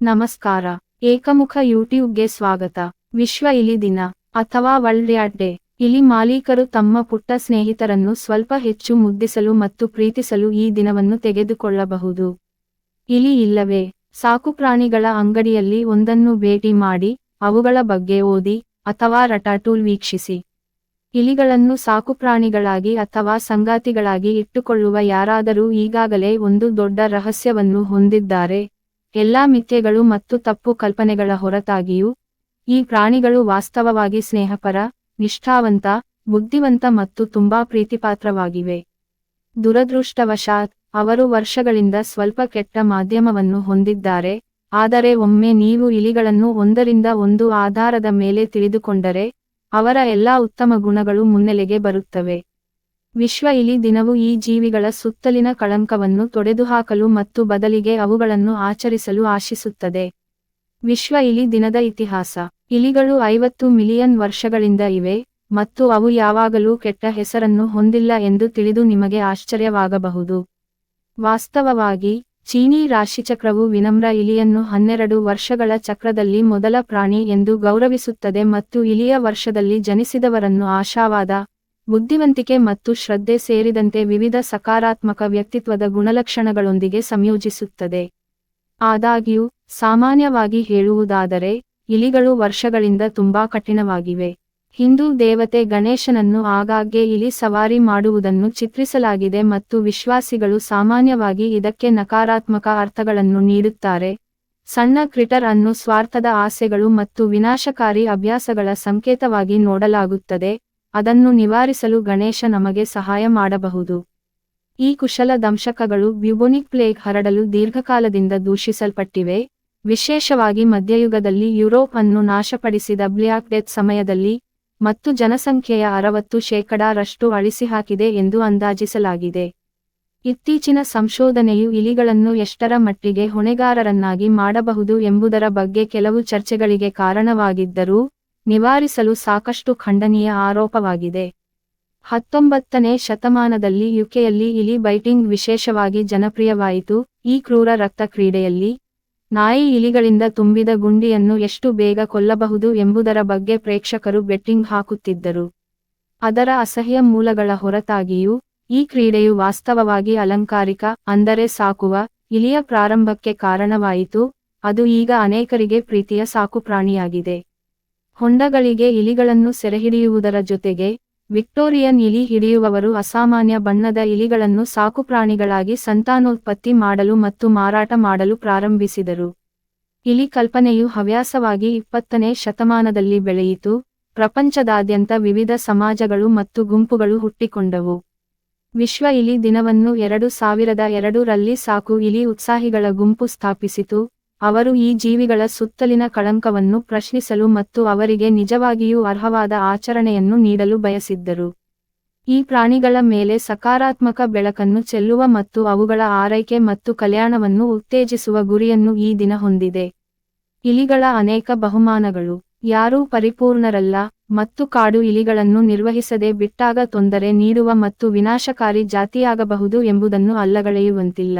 ನಮಸ್ಕಾರ. ಏಕಮುಖ ಯೂಟ್ಯೂಬ್ಗೆ ಸ್ವಾಗತ. ವಿಶ್ವ ಇಲಿ ದಿನ, ಅಥವಾ ವರ್ಲ್ಡ್ ಯಾರ್ಡ್ ಡೇ. ಇಲಿ ಮಾಲೀಕರು ತಮ್ಮ ಪುಟ್ಟ ಸ್ನೇಹಿತರನ್ನು ಸ್ವಲ್ಪ ಹೆಚ್ಚು ಮುದ್ದಿಸಲು ಮತ್ತು ಪ್ರೀತಿಸಲು ಈ ದಿನವನ್ನು ತೆಗೆದುಕೊಳ್ಳಬಹುದು. ಇಲಿ ಇಲ್ಲವೇ? ಸಾಕುಪ್ರಾಣಿಗಳ ಅಂಗಡಿಯಲ್ಲಿ ಒಂದನ್ನು ಭೇಟಿ ಮಾಡಿ, ಅವುಗಳ ಬಗ್ಗೆ ಓದಿ, ಅಥವಾ ರಟಾಟೂಲ್ ವೀಕ್ಷಿಸಿ. ಇಲಿಗಳನ್ನು ಸಾಕುಪ್ರಾಣಿಗಳಾಗಿ ಅಥವಾ ಸಂಗಾತಿಗಳಾಗಿ ಇಟ್ಟುಕೊಳ್ಳುವ ಯಾರಾದರೂ ಈಗಾಗಲೇ ಒಂದು ದೊಡ್ಡ ರಹಸ್ಯವನ್ನು ಹೊಂದಿದ್ದಾರೆ. ಎಲ್ಲಾ ಮಿಥ್ಯೆಗಳು ಮತ್ತು ತಪ್ಪು ಕಲ್ಪನೆಗಳ ಹೊರತಾಗಿಯೂ, ಈ ಪ್ರಾಣಿಗಳು ವಾಸ್ತವವಾಗಿ ಸ್ನೇಹಪರ, ನಿಷ್ಠಾವಂತ, ಬುದ್ಧಿವಂತ ಮತ್ತು ತುಂಬಾ ಪ್ರೀತಿಪಾತ್ರವಾಗಿವೆ. ದುರದೃಷ್ಟವಶಾತ್, ಅವರು ವರ್ಷಗಳಿಂದ ಸ್ವಲ್ಪ ಕೆಟ್ಟ ಮಾಧ್ಯಮವನ್ನು ಹೊಂದಿದ್ದಾರೆ, ಆದರೆ ಒಮ್ಮೆ ನೀವು ಇಲಿಗಳನ್ನು ಒಂದರಿಂದ ಒಂದು ಆಧಾರದ ಮೇಲೆ ತಿಳಿದುಕೊಂಡರೆ, ಅವರ ಎಲ್ಲಾ ಉತ್ತಮ ಗುಣಗಳು ಮುನ್ನೆಲೆಗೆ ಬರುತ್ತವೆ. ವಿಶ್ವ ಇಲಿ ದಿನವು ಈ ಜೀವಿಗಳ ಸುತ್ತಲಿನ ಕಳಂಕವನ್ನು ತೊಡೆದುಹಾಕಲು ಮತ್ತು ಬದಲಿಗೆ ಅವುಗಳನ್ನು ಆಚರಿಸಲು ಆಶಿಸುತ್ತದೆ. ವಿಶ್ವ ಇಲಿ ದಿನದ ಇತಿಹಾಸ. ಇಲಿಗಳು ಐವತ್ತು ಮಿಲಿಯನ್ ವರ್ಷಗಳಿಂದ ಇವೆ, ಮತ್ತು ಅವು ಯಾವಾಗಲೂ ಕೆಟ್ಟ ಹೆಸರನ್ನು ಹೊಂದಿಲ್ಲ ಎಂದು ತಿಳಿದು ನಿಮಗೆ ಆಶ್ಚರ್ಯವಾಗಬಹುದು. ವಾಸ್ತವವಾಗಿ, ಚೀನೀ ರಾಶಿಚಕ್ರವು ವಿನಮ್ರ ಇಲಿಯನ್ನು ಹನ್ನೆರಡು ವರ್ಷಗಳ ಚಕ್ರದಲ್ಲಿ ಮೊದಲ ಪ್ರಾಣಿ ಎಂದು ಗೌರವಿಸುತ್ತದೆ ಮತ್ತು ಇಲಿಯ ವರ್ಷದಲ್ಲಿ ಜನಿಸಿದವರನ್ನು ಆಶಾವಾದ ಬುದ್ಧಿವಂತಿಕೆ ಮತ್ತು ಶ್ರದ್ಧೆ ಸೇರಿದಂತೆ ವಿವಿಧ ಸಕಾರಾತ್ಮಕ ವ್ಯಕ್ತಿತ್ವದ ಗುಣಲಕ್ಷಣಗಳೊಂದಿಗೆ ಸಂಯೋಜಿಸುತ್ತದೆ. ಆದಾಗ್ಯೂ, ಸಾಮಾನ್ಯವಾಗಿ ಹೇಳುವುದಾದರೆ, ಇಲಿಗಳು ವರ್ಷಗಳಿಂದ ತುಂಬಾ ಕಠಿಣವಾಗಿವೆ. ಹಿಂದೂ ದೇವತೆ ಗಣೇಶನನ್ನು ಆಗಾಗ್ಗೆ ಇಲಿ ಸವಾರಿ ಮಾಡುವುದನ್ನು ಚಿತ್ರಿಸಲಾಗಿದೆ ಮತ್ತು ವಿಶ್ವಾಸಿಗಳು ಸಾಮಾನ್ಯವಾಗಿ ಇದಕ್ಕೆ ನಕಾರಾತ್ಮಕ ಅರ್ಥಗಳನ್ನು ನೀಡುತ್ತಾರೆ. ಸಣ್ಣ ಕ್ರಿಟರ್ ಅನ್ನು ಸ್ವಾರ್ಥದ ಆಸೆಗಳು ಮತ್ತು ವಿನಾಶಕಾರಿ ಅಭ್ಯಾಸಗಳ ಸಂಕೇತವಾಗಿ ನೋಡಲಾಗುತ್ತದೆ. ಅದನ್ನು ನಿವಾರಿಸಲು ಗಣೇಶ ನಮಗೆ ಸಹಾಯ ಮಾಡಬಹುದು. ಈ ಕುಶಲ ದಂಶಕಗಳು ಬ್ಯುಬೋನಿಕ್ ಪ್ಲೇಗ್ ಹರಡಲು ದೀರ್ಘಕಾಲದಿಂದ ದೂಷಿಸಲ್ಪಟ್ಟಿವೆ. ವಿಶೇಷವಾಗಿ ಮಧ್ಯಯುಗದಲ್ಲಿ ಯುರೋಪ್ ಅನ್ನು ನಾಶಪಡಿಸಿದ ಬ್ಲ್ಯಾಕ್ ಡೆತ್ ಸಮಯದಲ್ಲಿ ಮತ್ತು ಜನಸಂಖ್ಯೆಯ ಅರವತ್ತು ಶೇಕಡಾರಷ್ಟು ಅಳಿಸಿಹಾಕಿದೆ ಎಂದು ಅಂದಾಜಿಸಲಾಗಿದೆ. ಇತ್ತೀಚಿನ ಸಂಶೋಧನೆಯು ಇಲಿಗಳನ್ನು ಎಷ್ಟರ ಮಟ್ಟಿಗೆ ಹೊಣೆಗಾರರನ್ನಾಗಿ ಮಾಡಬಹುದು ಎಂಬುದರ ಬಗ್ಗೆ ಕೆಲವು ಚರ್ಚೆಗಳಿಗೆ ಕಾರಣವಾಗಿದ್ದರೂ ನಿವಾರಿಸಲು ಸಾಕಷ್ಟು ಖಂಡನೀಯ ಆರೋಪವಾಗಿದೆ. ಹತ್ತೊಂಬತ್ತನೇ ಶತಮಾನದಲ್ಲಿ ಯುಕೆಯಲ್ಲಿ ಇಲಿ ಬೈಟಿಂಗ್ ವಿಶೇಷವಾಗಿ ಜನಪ್ರಿಯವಾಯಿತು. ಈ ಕ್ರೂರ ರಕ್ತ ಕ್ರೀಡೆಯಲ್ಲಿ ನಾಯಿ ಇಲಿಗಳಿಂದ ತುಂಬಿದ ಗುಂಡಿಯನ್ನು ಎಷ್ಟು ಬೇಗ ಕೊಲ್ಲಬಹುದು ಎಂಬುದರ ಬಗ್ಗೆ ಪ್ರೇಕ್ಷಕರು ಬೆಟ್ಟಿಂಗ್ ಹಾಕುತ್ತಿದ್ದರು. ಅದರ ಅಸಹ್ಯ ಮೂಲಗಳ ಹೊರತಾಗಿಯೂ ಈ ಕ್ರೀಡೆಯು ವಾಸ್ತವವಾಗಿ ಅಲಂಕಾರಿಕ, ಅಂದರೆ ಸಾಕುವ, ಇಲಿಯ ಪ್ರಾರಂಭಕ್ಕೆ ಕಾರಣವಾಯಿತು. ಅದು ಈಗ ಅನೇಕರಿಗೆ ಪ್ರೀತಿಯ ಸಾಕುಪ್ರಾಣಿಯಾಗಿದೆ. ಹೊಂಡಗಳಿಗೆ ಇಲಿಗಳನ್ನು ಸೆರೆಹಿಡಿಯುವುದರ ಜೊತೆಗೆ, ವಿಕ್ಟೋರಿಯನ್ ಇಲಿ ಹಿಡಿಯುವವರು ಅಸಾಮಾನ್ಯ ಬಣ್ಣದ ಇಲಿಗಳನ್ನು ಸಾಕುಪ್ರಾಣಿಗಳಾಗಿ ಸಂತಾನೋತ್ಪತ್ತಿ ಮಾಡಲು ಮತ್ತು ಮಾರಾಟ ಮಾಡಲು ಪ್ರಾರಂಭಿಸಿದರು. ಇಲಿ ಕಲ್ಪನೆಯು ಹವ್ಯಾಸವಾಗಿ ಇಪ್ಪತ್ತನೇ ಶತಮಾನದಲ್ಲಿ ಬೆಳೆಯಿತು, ಪ್ರಪಂಚದಾದ್ಯಂತ ವಿವಿಧ ಸಮಾಜಗಳು ಮತ್ತು ಗುಂಪುಗಳು ಹುಟ್ಟಿಕೊಂಡವು. ವಿಶ್ವ ಇಲಿ ದಿನವನ್ನು ಎರಡು ಸಾವಿರದ ಎರಡು ರಲ್ಲಿ ಸಾಕು ಇಲಿ ಉತ್ಸಾಹಿಗಳ ಗುಂಪು ಸ್ಥಾಪಿಸಿತು ಅವರು ಈ ಜೀವಿಗಳ ಸುತ್ತಲಿನ ಕಳಂಕವನ್ನು ಪ್ರಶ್ನಿಸಲು ಮತ್ತು ಅವರಿಗೆ ನಿಜವಾಗಿಯೂ ಅರ್ಹವಾದ ಆಚರಣೆಯನ್ನು ನೀಡಲು ಬಯಸಿದ್ದರು. ಈ ಪ್ರಾಣಿಗಳ ಮೇಲೆ ಸಕಾರಾತ್ಮಕ ಬೆಳಕನ್ನು ಚೆಲ್ಲುವ ಮತ್ತು ಅವುಗಳ ಆರೈಕೆ ಮತ್ತು ಕಲ್ಯಾಣವನ್ನು ಉತ್ತೇಜಿಸುವ ಗುರಿಯನ್ನು ಈ ದಿನ ಹೊಂದಿದೆ. ಇಲಿಗಳ ಅನೇಕ ಬಹುಮಾನಗಳು. ಯಾರೂ ಪರಿಪೂರ್ಣರಲ್ಲ ಮತ್ತು ಕಾಡು ಇಲಿಗಳನ್ನು ನಿರ್ವಹಿಸದೆ ಬಿಟ್ಟಾಗ ತೊಂದರೆ ನೀಡುವ ಮತ್ತು ವಿನಾಶಕಾರಿ ಜಾತಿಯಾಗಬಹುದು ಎಂಬುದನ್ನು ಅಲ್ಲಗಳೆಯುವಂತಿಲ್ಲ.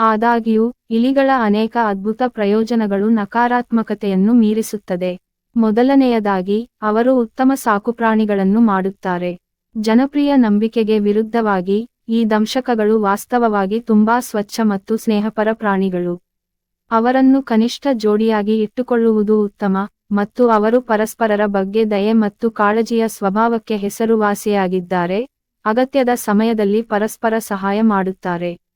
ಆದಾಗ್ಯೂ, ಇಲಿಗಳ ಅನೇಕ ಅದ್ಭುತ ಪ್ರಯೋಜನಗಳು ನಕಾರಾತ್ಮಕತೆಯನ್ನು ಮೀರಿಸುತ್ತದೆ. ಮೊದಲನೆಯದಾಗಿ, ಅವರು ಉತ್ತಮ ಸಾಕುಪ್ರಾಣಿಗಳನ್ನು ಮಾಡುತ್ತಾರೆ. ಜನಪ್ರಿಯ ನಂಬಿಕೆಗೆ ವಿರುದ್ಧವಾಗಿ, ಈ ದಂಶಕಗಳು ವಾಸ್ತವವಾಗಿ ತುಂಬಾ ಸ್ವಚ್ಛ ಮತ್ತು ಸ್ನೇಹಪರ ಪ್ರಾಣಿಗಳು. ಅವರನ್ನು ಕನಿಷ್ಠ ಜೋಡಿಯಾಗಿ ಇಟ್ಟುಕೊಳ್ಳುವುದು ಉತ್ತಮ, ಮತ್ತು ಅವರು ಪರಸ್ಪರರ ಬಗ್ಗೆ ದಯೆ ಮತ್ತು ಕಾಳಜಿಯ ಸ್ವಭಾವಕ್ಕೆ ಹೆಸರುವಾಸಿಯಾಗಿದ್ದಾರೆ, ಅಗತ್ಯದ ಸಮಯದಲ್ಲಿ ಪರಸ್ಪರ ಸಹಾಯ ಮಾಡುತ್ತಾರೆ.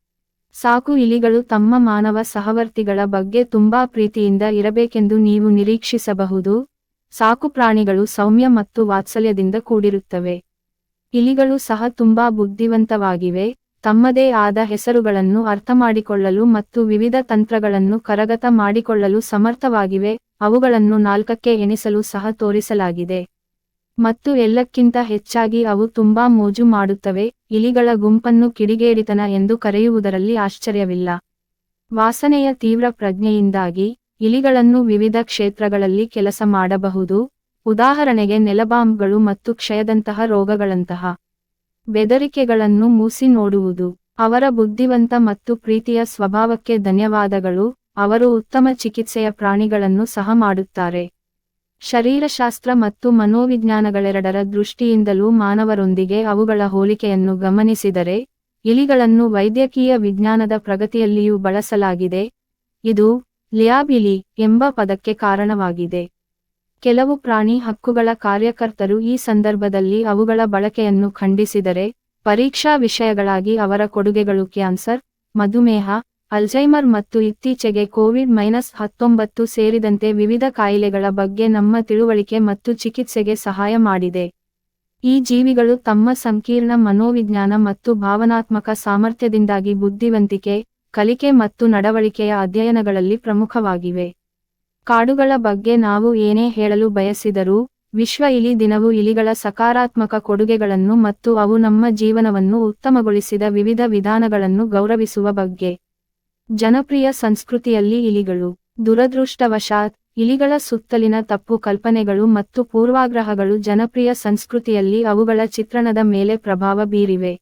ಸಾಕು ಇಲಿಗಳು ತಮ್ಮ ಮಾನವ ಸಹವರ್ತಿಗಳ ಬಗ್ಗೆ ತುಂಬಾ ಪ್ರೀತಿಯಿಂದ ಇರಬೇಕೆಂದು ನೀವು ನಿರೀಕ್ಷಿಸಬಹುದು. ಸಾಕುಪ್ರಾಣಿಗಳು ಸೌಮ್ಯ ಮತ್ತು ವಾತ್ಸಲ್ಯದಿಂದ ಕೂಡಿರುತ್ತವೆ. ಇಲಿಗಳು ಸಹ ತುಂಬಾ ಬುದ್ಧಿವಂತವಾಗಿವೆ. ತಮ್ಮದೇ ಆದ ಹೆಸರುಗಳನ್ನು ಅರ್ಥಮಾಡಿಕೊಳ್ಳಲು ಮತ್ತು ವಿವಿಧ ತಂತ್ರಗಳನ್ನು ಕರಗತ ಮಾಡಿಕೊಳ್ಳಲು ಸಮರ್ಥವಾಗಿವೆ. ಅವುಗಳನ್ನು ನಾಲ್ಕಕ್ಕೆ ಎಣಿಸಲು ಸಹ ತೋರಿಸಲಾಗಿದೆ. ಮತ್ತು ಎಲ್ಲಕ್ಕಿಂತ ಹೆಚ್ಚಾಗಿ ಅವು ತುಂಬಾ ಮೋಜು ಮಾಡುತ್ತವೆ, ಇಲಿಗಳ ಗುಂಪನ್ನು ಕಿಡಿಗೇಡಿತನ ಎಂದು ಕರೆಯುವುದರಲ್ಲಿ ಆಶ್ಚರ್ಯವಿಲ್ಲ. ವಾಸನೆಯ ತೀವ್ರ ಪ್ರಜ್ಞೆಯಿಂದಾಗಿ, ಇಲಿಗಳನ್ನು ವಿವಿಧ ಕ್ಷೇತ್ರಗಳಲ್ಲಿ ಕೆಲಸ ಮಾಡಬಹುದು, ಉದಾಹರಣೆಗೆ ನೆಲಬಾಂಬ್ಗಳು ಮತ್ತು ಕ್ಷಯದಂತಹ ರೋಗಗಳಂತಹ ಬೆದರಿಕೆಗಳನ್ನು ಮೂಸಿ ನೋಡುವುದು. ಅವರ ಬುದ್ಧಿವಂತ ಮತ್ತು ಪ್ರೀತಿಯ ಸ್ವಭಾವಕ್ಕೆ ಧನ್ಯವಾದಗಳು, ಅವರು ಉತ್ತಮ ಚಿಕಿತ್ಸೆಯ ಪ್ರಾಣಿಗಳನ್ನು ಸಹ ಮಾಡುತ್ತಾರೆ. ಶರೀರಶಾಸ್ತ್ರ ಮತ್ತು ಮನೋವಿಜ್ಞಾನಗಳೆರಡರ ದೃಷ್ಟಿಯಿಂದಲೂ ಮಾನವರೊಂದಿಗೆ ಅವುಗಳ ಹೋಲಿಕೆಯನ್ನು ಗಮನಿಸಿದರೆ, ಇಲಿಗಳನ್ನು ವೈದ್ಯಕೀಯ ವಿಜ್ಞಾನದ ಪ್ರಗತಿಯಲ್ಲಿಯೂ ಬಳಸಲಾಗಿದೆ. ಇದು ಲಿಯಾಬಿಲಿ ಎಂಬ ಪದಕ್ಕೆ ಕಾರಣವಾಗಿದೆ. ಕೆಲವು ಪ್ರಾಣಿ ಹಕ್ಕುಗಳ ಕಾರ್ಯಕರ್ತರು ಈ ಸಂದರ್ಭದಲ್ಲಿ ಅವುಗಳ ಬಳಕೆಯನ್ನು ಖಂಡಿಸಿದರೆ, ಪರೀಕ್ಷಾ ವಿಷಯಗಳಾಗಿ ಅವರ ಕೊಡುಗೆಗಳು ಕ್ಯಾನ್ಸರ್, ಮಧುಮೇಹ ಅಲ್ಝೈಮರ್ ಮತ್ತು ಇತ್ತೀಚೆಗೆ ಕೋವಿಡ್ ಮೈನಸ್ ಹತ್ತೊಂಬತ್ತು ಸೇರಿದಂತೆ ವಿವಿಧ ಕಾಯಿಲೆಗಳ ಬಗ್ಗೆ ನಮ್ಮ ತಿಳುವಳಿಕೆ ಮತ್ತು ಚಿಕಿತ್ಸೆಗೆ ಸಹಾಯ ಮಾಡಿದೆ. ಈ ಜೀವಿಗಳು ತಮ್ಮ ಸಂಕೀರ್ಣ ಮನೋವಿಜ್ಞಾನ ಮತ್ತು ಭಾವನಾತ್ಮಕ ಸಾಮರ್ಥ್ಯದಿಂದಾಗಿ ಬುದ್ಧಿವಂತಿಕೆ, ಕಲಿಕೆ ಮತ್ತು ನಡವಳಿಕೆಯ ಅಧ್ಯಯನಗಳಲ್ಲಿ ಪ್ರಮುಖವಾಗಿವೆ. ಕಾಡುಗಳ ಬಗ್ಗೆ ನಾವು ಏನೇ ಹೇಳಲು ಬಯಸಿದರೂ, ವಿಶ್ವ ಇಲಿ ದಿನವು ಇಲಿಗಳ ಸಕಾರಾತ್ಮಕ ಕೊಡುಗೆಗಳನ್ನು ಮತ್ತು ಅವು ನಮ್ಮ ಜೀವನವನ್ನು ಉತ್ತಮಗೊಳಿಸಿದ ವಿವಿಧ ವಿಧಾನಗಳನ್ನು ಗೌರವಿಸುವ ಬಗ್ಗೆ. ಜನಪ್ರಿಯ ಸಂಸ್ಕೃತಿಯಲ್ಲಿ ಇಲಿಗಳು, ದುರದೃಷ್ಟವಶಾತ್ ಇಲಿಗಳ ಸುತ್ತಲಿನ ತಪ್ಪು ಕಲ್ಪನೆಗಳು ಮತ್ತು ಪೂರ್ವಾಗ್ರಹಗಳು ಜನಪ್ರಿಯ ಸಂಸ್ಕೃತಿಯಲ್ಲಿ ಅವುಗಳ ಚಿತ್ರಣದ ಮೇಲೆ ಪ್ರಭಾವ ಬೀರಿವೆ.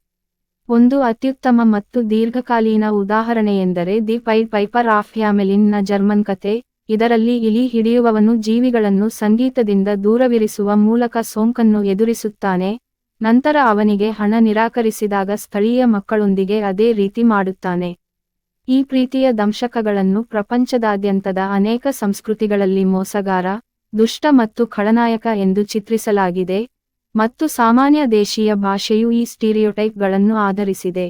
ಒಂದು ಅತ್ಯುತ್ತಮ ಮತ್ತು ದೀರ್ಘಕಾಲೀನ ಉದಾಹರಣೆಯೆಂದರೆ ದಿ ಪೈ, ಪೈಪರ್ ಆಫ್ ಹ್ಯಾಮೆಲಿನ್ನ ಜರ್ಮನ್ ಕತೆ ಇದರಲ್ಲಿ ಇಲಿ ಹಿಡಿಯುವವನು ಜೀವಿಗಳನ್ನು ಸಂಗೀತದಿಂದ ದೂರವಿರಿಸುವ ಮೂಲಕ ಸೋಂಕನ್ನು ಎದುರಿಸುತ್ತಾನೆ, ನಂತರ ಅವನಿಗೆ ಹಣ ನಿರಾಕರಿಸಿದಾಗ ಸ್ಥಳೀಯ ಮಕ್ಕಳೊಂದಿಗೆ ಅದೇ ರೀತಿ ಮಾಡುತ್ತಾನೆ. ಈ ಪ್ರೀತಿಯ ದಂಶಕಗಳನ್ನು ಪ್ರಪಂಚದಾದ್ಯಂತದ ಅನೇಕ ಸಂಸ್ಕೃತಿಗಳಲ್ಲಿ ಮೋಸಗಾರ, ದುಷ್ಟ ಮತ್ತು ಖಳನಾಯಕ ಎಂದು ಚಿತ್ರಿಸಲಾಗಿದೆ ಮತ್ತು ಸಾಮಾನ್ಯ ದೇಶೀಯ ಭಾಷೆಯು ಈ ಸ್ಟೀರಿಯೋಟೈಪ್ಗಳನ್ನು ಆಧರಿಸಿದೆ.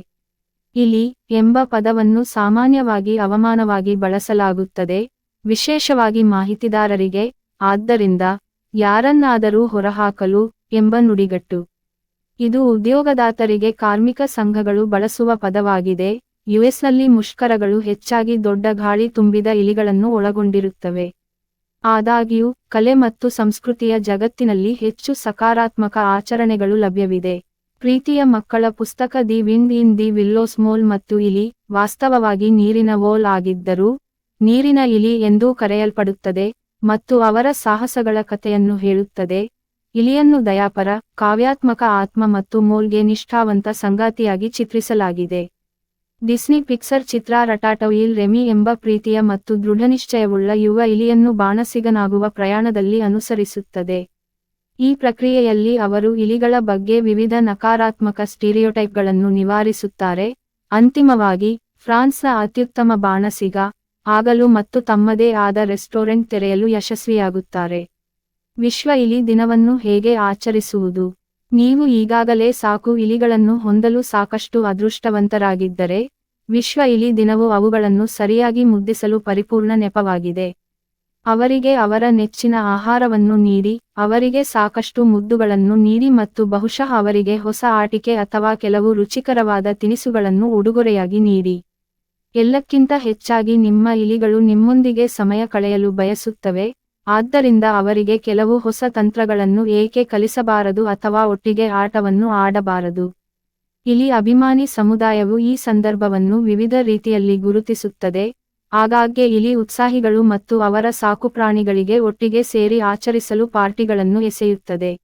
ಇಲಿ ಎಂಬ ಪದವನ್ನು ಸಾಮಾನ್ಯವಾಗಿ ಅವಮಾನವಾಗಿ ಬಳಸಲಾಗುತ್ತದೆ, ವಿಶೇಷವಾಗಿ ಮಾಹಿತಿದಾರರಿಗೆ, ಆದ್ದರಿಂದ ಯಾರನ್ನಾದರೂ ಹೊರಹಾಕಲು ಎಂಬ ನುಡಿಗಟ್ಟು. ಇದು ಉದ್ಯೋಗದಾತರಿಗೆ ಕಾರ್ಮಿಕ ಸಂಘಗಳು ಬಳಸುವ ಪದವಾಗಿದೆ. ಯುಎಸ್ನಲ್ಲಿ ಮುಷ್ಕರಗಳು ಹೆಚ್ಚಾಗಿ ದೊಡ್ಡ ಗಾಳಿ ತುಂಬಿದ ಇಲಿಗಳನ್ನು ಒಳಗೊಂಡಿರುತ್ತವೆ. ಆದಾಗ್ಯೂ, ಕಲೆ ಮತ್ತು ಸಂಸ್ಕೃತಿಯ ಜಗತ್ತಿನಲ್ಲಿ ಹೆಚ್ಚು ಸಕಾರಾತ್ಮಕ ಆಚರಣೆಗಳು ಲಭ್ಯವಿದೆ. ಪ್ರೀತಿಯ ಮಕ್ಕಳ ಪುಸ್ತಕ the wind in the willows mole ಮತ್ತು ಇಲಿ, ವಾಸ್ತವವಾಗಿ ನೀರಿನ ವೋಲ್ ಆಗಿದ್ದರೂ, ನೀರಿನ ಇಲಿ ಎಂದೂ ಕರೆಯಲ್ಪಡುತ್ತದೆ ಮತ್ತು ಅವರ ಸಾಹಸಗಳ ಕಥೆಯನ್ನು ಹೇಳುತ್ತದೆ. ಇಲಿಯನ್ನು ದಯಾಪರ, ಕಾವ್ಯಾತ್ಮಕ ಆತ್ಮ ಮತ್ತು ಮೋಲ್ಗೆ ನಿಷ್ಠಾವಂತ ಸಂಗಾತಿಯಾಗಿ ಚಿತ್ರಿಸಲಾಗಿದೆ. ಡಿಸ್ನಿ ಪಿಕ್ಸರ್ ಚಿತ್ರ ರಟಾಟೋಯಿಲ್ ರೆಮಿ ಎಂಬ ಪ್ರೀತಿಯ ಮತ್ತು ದೃಢನಿಶ್ಚಯವುಳ್ಳ ಯುವ ಇಲಿಯನ್ನು ಬಾಣಸಿಗನಾಗುವ ಪ್ರಯಾಣದಲ್ಲಿ ಅನುಸರಿಸುತ್ತದೆ. ಈ ಪ್ರಕ್ರಿಯೆಯಲ್ಲಿ ಅವರು ಇಲಿಗಳ ಬಗ್ಗೆ ವಿವಿಧ ನಕಾರಾತ್ಮಕ ಸ್ಟೀರಿಯೋಟೈಪ್ಗಳನ್ನು ನಿವಾರಿಸುತ್ತಾರೆ. ಅಂತಿಮವಾಗಿ, ಫ್ರಾನ್ಸ್ನ ಅತ್ಯುತ್ತಮ ಬಾಣಸಿಗ, ಆಗಲು ಮತ್ತು ತಮ್ಮದೇ ಆದ ರೆಸ್ಟೋರೆಂಟ್ ತೆರೆಯಲು ಯಶಸ್ವಿಯಾಗುತ್ತಾರೆ. ವಿಶ್ವ ಇಲಿ ದಿನವನ್ನು ಹೇಗೆ ಆಚರಿಸುವುದು? ನೀವು ಈಗಾಗಲೇ ಸಾಕು ಇಲಿಗಳನ್ನು ಹೊಂದಲು ಸಾಕಷ್ಟು ಅದೃಷ್ಟವಂತರಾಗಿದ್ದರೆ, ವಿಶ್ವ ಇಲಿ ದಿನವು ಅವುಗಳನ್ನು ಸರಿಯಾಗಿ ಮುದ್ದಿಸಲು ಪರಿಪೂರ್ಣ ನೆಪವಾಗಿದೆ. ಅವರಿಗೆ ಅವರ ನೆಚ್ಚಿನ ಆಹಾರವನ್ನು ನೀಡಿ, ಅವರಿಗೆ ಸಾಕಷ್ಟು ಮುದ್ದುಗಳನ್ನು ನೀಡಿ ಮತ್ತು ಬಹುಶಃ ಅವರಿಗೆ ಹೊಸ ಆಟಿಕೆ ಅಥವಾ ಕೆಲವು ರುಚಿಕರವಾದ ತಿನಿಸುಗಳನ್ನು ಉಡುಗೊರೆಯಾಗಿ ನೀಡಿ. ಎಲ್ಲಕ್ಕಿಂತ ಹೆಚ್ಚಾಗಿ ನಿಮ್ಮ ಇಲಿಗಳು ನಿಮ್ಮೊಂದಿಗೆ ಸಮಯ ಕಳೆಯಲು ಬಯಸುತ್ತವೆ ಆದ್ದರಿಂದ ಅವರಿಗೆ ಕೆಲವು ಹೊಸ ತಂತ್ರಗಳನ್ನು ಏಕೆ ಕಲಿಸಬಾರದು ಅಥವಾ ಒಟ್ಟಿಗೆ ಆಟವನ್ನು ಆಡಬಾರದು? ಇಲಿ ಅಭಿಮಾನಿ ಸಮುದಾಯವು ಈ ಸಂದರ್ಭವನ್ನು ವಿವಿಧ ರೀತಿಯಲ್ಲಿ ಗುರುತಿಸುತ್ತದೆ. ಆಗಾಗ್ಗೆ ಇಲಿ ಉತ್ಸಾಹಿಗಳು ಮತ್ತು ಅವರ ಸಾಕುಪ್ರಾಣಿಗಳಿಗೆ ಒಟ್ಟಿಗೆ ಸೇರಿ ಆಚರಿಸಲು ಪಾರ್ಟಿಗಳನ್ನು ಎಸೆಯುತ್ತದೆ.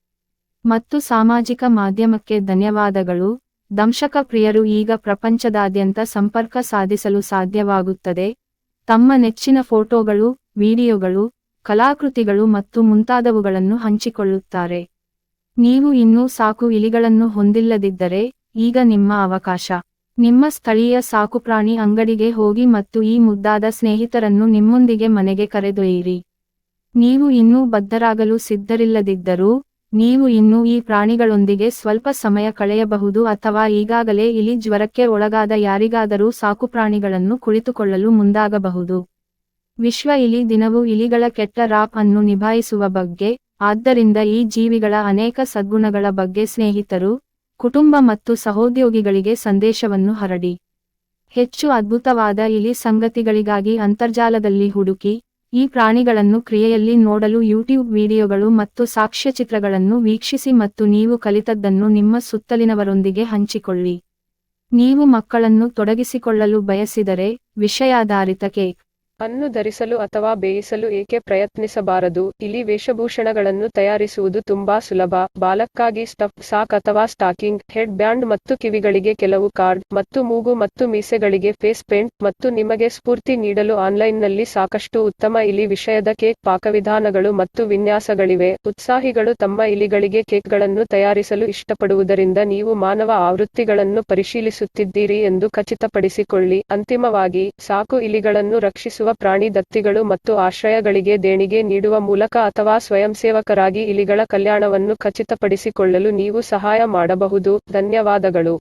ಮತ್ತು ಸಾಮಾಜಿಕ ಮಾಧ್ಯಮಕ್ಕೆ ಧನ್ಯವಾದಗಳು. ದಂಶಕ ಪ್ರಿಯರು ಈಗ ಪ್ರಪಂಚದಾದ್ಯಂತ ಸಂಪರ್ಕ ಸಾಧಿಸಲು ಸಾಧ್ಯವಾಗುತ್ತದೆ. ತಮ್ಮ ನೆಚ್ಚಿನ ಫೋಟೋಗಳು, ವಿಡಿಯೋಗಳು ಕಲಾಕೃತಿಗಳು ಮತ್ತು ಮುಂತಾದವುಗಳನ್ನು ಹಂಚಿಕೊಳ್ಳುತ್ತಾರೆ. ನೀವು ಇನ್ನೂ ಸಾಕು ಇಲಿಗಳನ್ನು ಹೊಂದಿಲ್ಲದಿದ್ದರೆ, ಈಗ ನಿಮ್ಮ ಅವಕಾಶ. ನಿಮ್ಮ ಸ್ಥಳೀಯ ಸಾಕುಪ್ರಾಣಿ ಅಂಗಡಿಗೆ ಹೋಗಿ ಮತ್ತು ಈ ಮುದ್ದಾದ ಸ್ನೇಹಿತರನ್ನು ನಿಮ್ಮೊಂದಿಗೆ ಮನೆಗೆ ಕರೆದೊಯ್ಯಿರಿ. ನೀವು ಇನ್ನೂ ಬದ್ಧರಾಗಲು ಸಿದ್ಧರಿಲ್ಲದಿದ್ದರೂ, ನೀವು ಇನ್ನೂ ಈ ಪ್ರಾಣಿಗಳೊಂದಿಗೆ ಸ್ವಲ್ಪ ಸಮಯ ಕಳೆಯಬಹುದು ಅಥವಾ ಈಗಾಗಲೇ ಇಲಿ ಜ್ವರಕ್ಕೆ ಒಳಗಾದ ಯಾರಿಗಾದರೂ ಸಾಕುಪ್ರಾಣಿಗಳನ್ನು ಕುಳಿತುಕೊಳ್ಳಲು ಮುಂದಾಗಬಹುದು. ವಿಶ್ವ ಇಲಿ ದಿನವು ಇಲಿಗಳ ಕೆಟ್ಟ ರಾಪ್ ಅನ್ನು ನಿಭಾಯಿಸುವ ಬಗ್ಗೆ, ಆದ್ದರಿಂದ ಈ ಜೀವಿಗಳ ಅನೇಕ ಸದ್ಗುಣಗಳ ಬಗ್ಗೆ ಸ್ನೇಹಿತರು, ಕುಟುಂಬ ಮತ್ತು ಸಹೋದ್ಯೋಗಿಗಳಿಗೆ ಸಂದೇಶವನ್ನು ಹರಡಿ. ಹೆಚ್ಚು ಅದ್ಭುತವಾದ ಇಲಿ ಸಂಗತಿಗಳಿಗಾಗಿ ಅಂತರ್ಜಾಲದಲ್ಲಿ ಹುಡುಕಿ, ಈ ಪ್ರಾಣಿಗಳನ್ನು ಕ್ರಿಯೆಯಲ್ಲಿ ನೋಡಲು ಯೂಟ್ಯೂಬ್ ವಿಡಿಯೋಗಳು ಮತ್ತು ಸಾಕ್ಷ್ಯಚಿತ್ರಗಳನ್ನು ವೀಕ್ಷಿಸಿ ಮತ್ತು ನೀವು ಕಲಿತದ್ದನ್ನು ನಿಮ್ಮ ಸುತ್ತಲಿನವರೊಂದಿಗೆ ಹಂಚಿಕೊಳ್ಳಿ. ನೀವು ಮಕ್ಕಳನ್ನು ತೊಡಗಿಸಿಕೊಳ್ಳಲು ಬಯಸಿದರೆ, ವಿಷಯಾಧಾರಿತ ಕೇಕ್. ಅನ್ನು ಧರಿಸಲು ಅಥವಾ ಬೇಯಿಸಲು ಏಕೆ ಪ್ರಯತ್ನಿಸಬಾರದು? ಇಲಿ ವೇಷಭೂಷಣಗಳನ್ನು ತಯಾರಿಸುವುದು ತುಂಬಾ ಸುಲಭ. ಬಾಲಕ್ಕಾಗಿ ಸ್ಟಫ್ ಸಾಕ್ ಅಥವಾ ಸ್ಟಾಕಿಂಗ್ ಹೆಡ್ ಬ್ಯಾಂಡ್ ಮತ್ತು ಕಿವಿಗಳಿಗೆ ಕೆಲವು ಕಾರ್ಡ್ ಮತ್ತು ಮೂಗು ಮತ್ತು ಮೀಸೆಗಳಿಗೆ ಫೇಸ್ ಪೇಂಟ್ ಮತ್ತು ನಿಮಗೆ ಸ್ಫೂರ್ತಿ ನೀಡಲು ಆನ್ಲೈನ್ನಲ್ಲಿ ಸಾಕಷ್ಟು ಉತ್ತಮ ಇಲಿ ವಿಷಯದ ಕೇಕ್ ಪಾಕವಿಧಾನಗಳು ಮತ್ತು ವಿನ್ಯಾಸಗಳಿವೆ. ಉತ್ಸಾಹಿಗಳು ತಮ್ಮ ಇಲಿಗಳಿಗೆ ಕೇಕ್ಗಳನ್ನು ತಯಾರಿಸಲು ಇಷ್ಟಪಡುವುದರಿಂದ ನೀವು ಮಾನವ ಆವೃತ್ತಿಗಳನ್ನು ಪರಿಶೀಲಿಸುತ್ತಿದ್ದೀರಿ ಎಂದು ಖಚಿತಪಡಿಸಿಕೊಳ್ಳಿ. ಅಂತಿಮವಾಗಿ, ಸಾಕು ಇಲಿಗಳನ್ನು ರಕ್ಷಿಸುವ ಪ್ರಾಣಿ ದತ್ತಿಗಳು ಮತ್ತು ಆಶ್ರಯಗಳಿಗೆ ದೇಣಿಗೆ ನೀಡುವ ಮೂಲಕ ಅಥವಾ ಸ್ವಯಂಸೇವಕರಾಗಿ ಇಲಿಗಳ ಕಲ್ಯಾಣವನ್ನು ಖಚಿತಪಡಿಸಿಕೊಳ್ಳಲು ನೀವು ಸಹಾಯ ಮಾಡಬಹುದು. ಧನ್ಯವಾದಗಳು.